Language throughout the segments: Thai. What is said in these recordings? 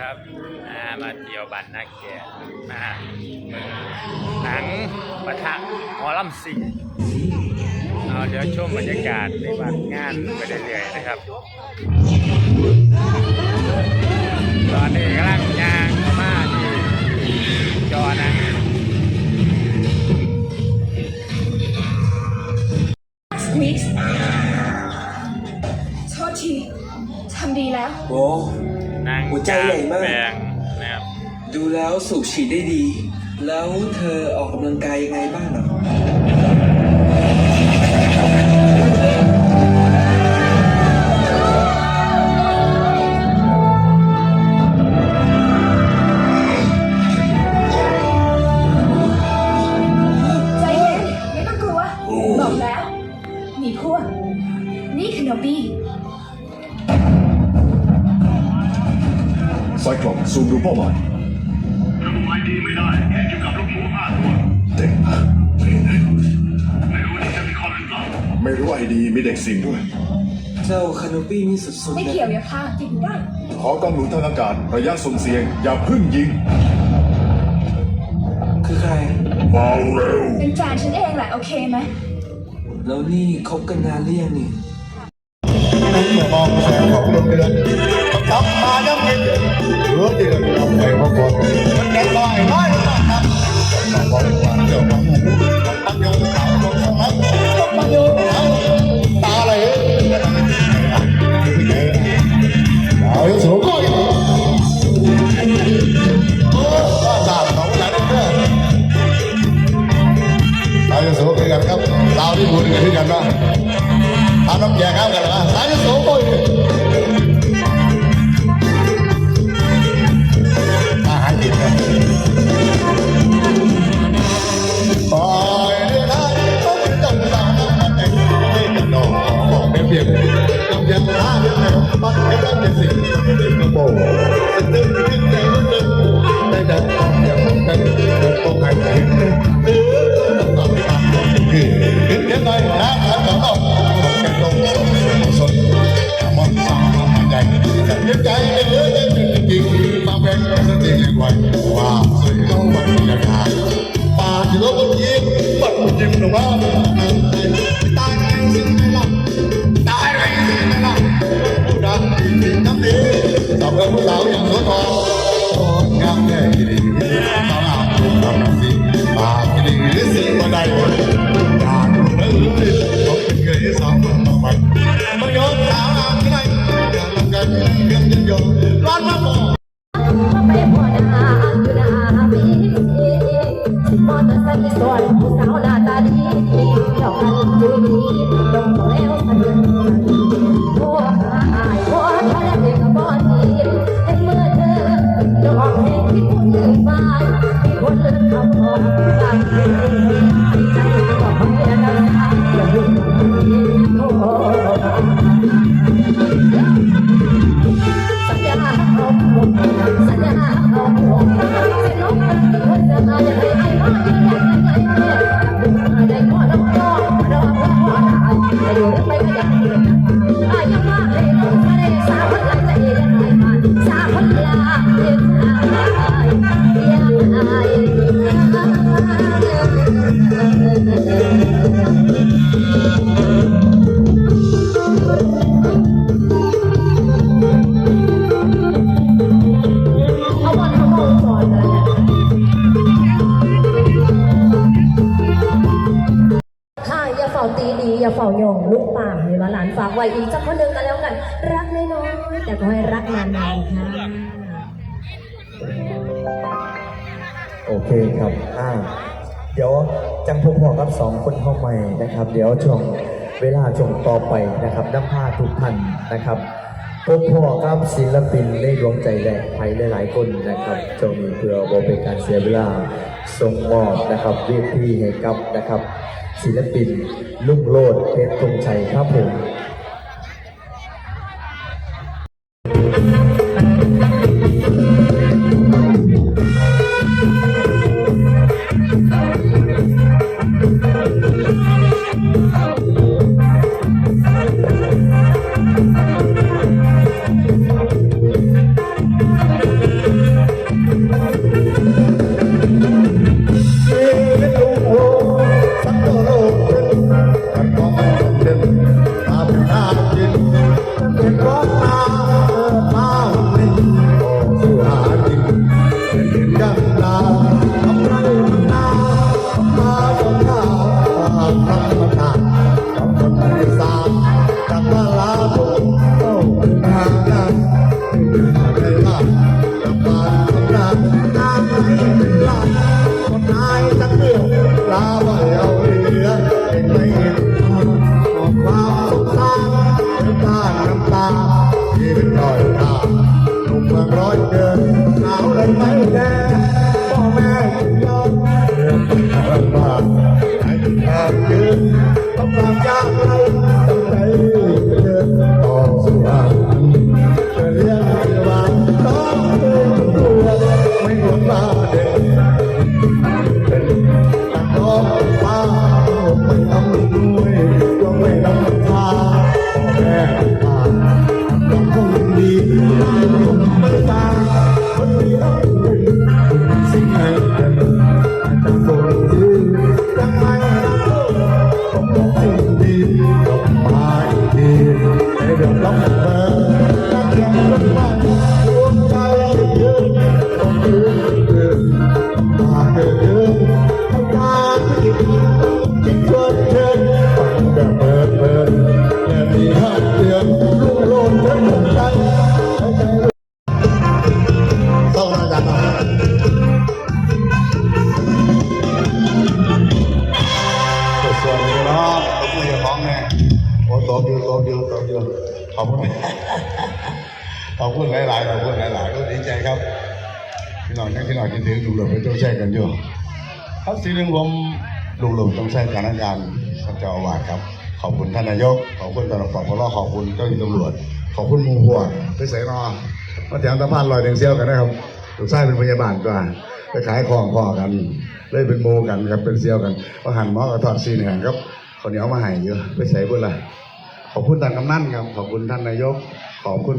ครับอ่ามาเที่ยวบ้านนาแก่นะหนังปะทะหมอลำสิงเอาเดี๋ยวชมบรรยากาศในบ้านงานไปเรื่อยๆนะครับ ตอนนี้กำลังยางมาที่ ใจใหญ่มากแบงนะครับ ดูแล้วสูบฉีดได้ดี แล้วเธอออกกำลังกายยังไงบ้างเหรอ ไซคลอปซูมดูเป้าหมายทำไมดีไม่ได้แค่อยู่กับลูกหมูห้าตัวเด็กไม่รู้ว่านี่จะมีคนหรือเปล่าไม่รู้ไอดีมีเด็กสิงด้วย เจ้าคาโนปี้นี่สุดไม่ๆนะเกี่ยวอย่าพากินได้ ขอกำหนุนทางอากาศระยะสุ่มเสี่ยง อย่าเพึ่งยิงคือใครเบาเร็วเป็นแฟนฉันเองแหละโอเคไหมแล้วนี่คบกันนานหรือยังนี่นั้นเมื่อมองแสงของดวงเดือน กลับมายังเห็นเหลือเดือนเราไปพบกันมันแดงลอยลอยมาครับต้องบอกว่าเจ้าของมันตั้ง อร์ไซค์สวนผู้สาวหน้าตาดีดอกกันดูดี ฝ้าตีดีอย่าเฝ้าโยงลูกป่าเลยว่าหลานฝากไว้อีกสักคนหนึ่งกันแล้วกัน รักน้อยๆแต่ก็ให้รักนานๆค่ะโอเคครับอ่าเดี๋ยวจังพบพอกับสองคนเข้าใหม่นะครับ เดี๋ยวช่วงเวลาช่วงต่อไปนะครับน้ำผ้าทุกท่านนะครับพบพอกับศิลปินในดวงใจแหลกไทยหลายๆคนนะครับช่วงนี้เพื่อบ่เป็นการเสียเวลาส่งมอบนะครับเรียกที่ให้กับนะครับ ศิลปิน ลุ่งโลดเพชรธงชัยครับผม ร้อยเกิ ส่วนนี้เนาะต้องคุยกับน้องแน่โอ้ตบดีตบดีตบดีขอบคุณขอบคุณหลายๆขอบคุณหลายๆก็ดีใจครับพี่น้องยังพี่น้องคิดถึงลูกหลงไปต้องใช้กันอยู่ครับสิ่งหนึ่งผมลูกหลต้องใช้การงานท่านเจ้าอาวาสครับ ขอบคุณท่านนายก ขอบคุณตำรวจปปรขอบคุณเจ้าหน้าที่ตำรวจ ขอบคุณมูหัวไปใส่นอมาแถมตะพานลอยแดงเซียวกันนะครับ ลูกชายเป็นพยาบาลตัวไปขายของพ่อกัน เลยเป็นโมกันครับเป็นเซียวกันพอหันหมอก็ทอดซีนแห่งครับเขาวเหนียวมาให้เยอะไปใส่บุญละขอบคุณท่านกำนันครับ ขอบคุณท่านนายก ขอบคุณ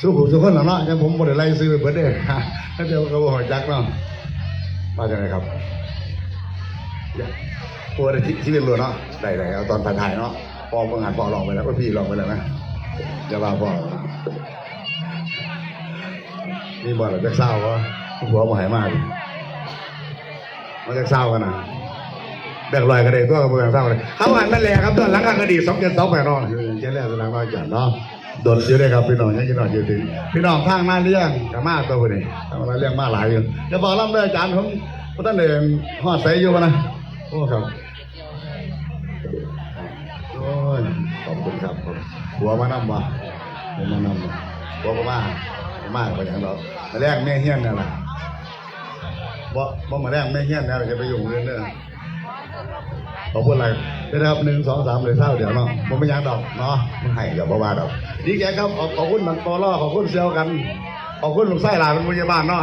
สุขุมสุขคนเหล่านาะยังผมบ่ได้ไลซื้อไปเบิดเด้ถ้าเดี๋ยวก็บ่หอยจักเนาะมาจากไหนครับปวดที่ที่เป็นรัวเนาะได้ได้เอาตอนถ่ายๆเนาะพอเพิ่งหันพอลองไปแล้วก็พี่ลองไปแล้วนะจะว่าพอ นี่บ่เราจะเศร้าวะหัวบ่หายมากมันจะเศร้ากันนะแบกลอยกระเด็นตัวกับแบกเศร้าเลยเขาหันนั่นแหละครับตอนหลังกันกระดีสองเจ็ดสองแปดนอนเจ๊แรกสลังน้อยจัดเนาะโดนเยอะเลยครับพี่น้องยังกินหน่อยเยอะถึงพี่น้องทางมาเลี้ยงกับมาตัวคนนี้ทางมาเลี้ยงมาหลายอยู่จะบอกล่ำเลยอาจารย์ผมพระท่านเดินหอดใสอยู่วะนะโอ้ครับโอ้ยขอบคุณครับผมหัวมานำวะหัวมานำวะหัวมา มากไปอย่างเรามาแรกแม่เฮี้ยนเนี่ยแหละบ่บ่มาแรกแม่เฮี้ยนนี่ยเราจะไปอยู่เรื่องเด้อขอบคุณอะไรได้นะครับหนึ่งสองสามเลยเศร้าเดี๋ยวเนาะผมไม่ยังดอกเนาะมันให้อย่าบ้าดอกดีแกครับขอบขอบคุณมันปอล่อขอบคุณเซียวกันขอบคุณลุงไส้หลานเป็นพยาบาลเนาะ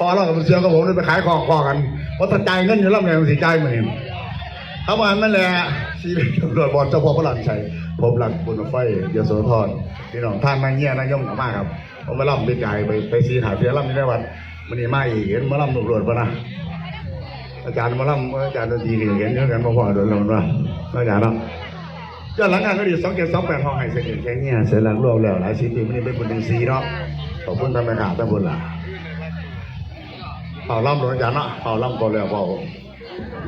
ปอล่อกับเซียวกับผมได้ไปขายของคอกันเพราะถ้าจ่ายเงินอยู่แล้วไงมันสิจ่ายเหมือนกันเขามานั่นแหละชีวิตตำรวจบอลเจ้าพ่อพระหลันชัยผมหลักบุญไฟเยโสธรพี่น้องท่านนายเงี้ยนายยมกับมากครับ ผมมาล่ำไปจ่ายไปไปซีหาเสียล่ำที่ได้วันมันนี่มาอีกเห็นมาล่ำตำรวจปะนะอาจารย์มาล่ำอาจารย์ดนตรีนี่เห็นเยอะกันมาพอโดนลงว่าอาจารย์เนาะย้อนหลังงานก็ดีสองเจ็ดสองแปดห้องให้เสร็จแค่เนี้ยเสร็จแล้วรวมแล้วหลายชิ้นปีมันนี่เป็นบุญหนึ่งซีเนาะขอบคุณท่านแม่ขาท่านบุญล่ะเป่าล่ำหลวงอาจารย์เนาะเป่าล่ำก่อแล้วเป่า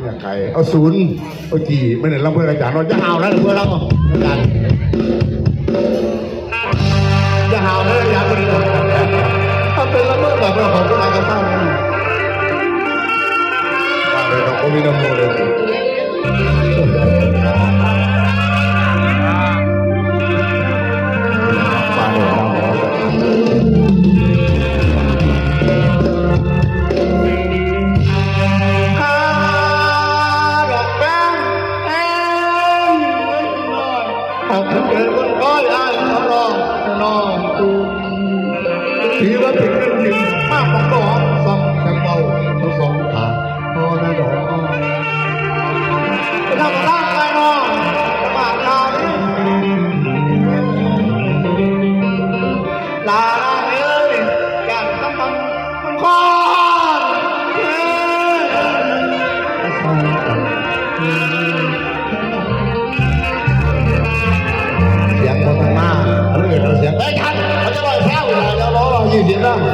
เนี่ยใครเอาศูนย์เอาจีไม่ได้ล่ำเพื่ออาจารย์เนาจะหาแล้วเพื่อเราอาจารย์ แล้วอาจารย์ไม่ได้ถ้าเป็นละเมิดแบบเราของคุณอาจารย์เศร้าเนี่ยเลยเราก็มีน้ำมูเลย เสีย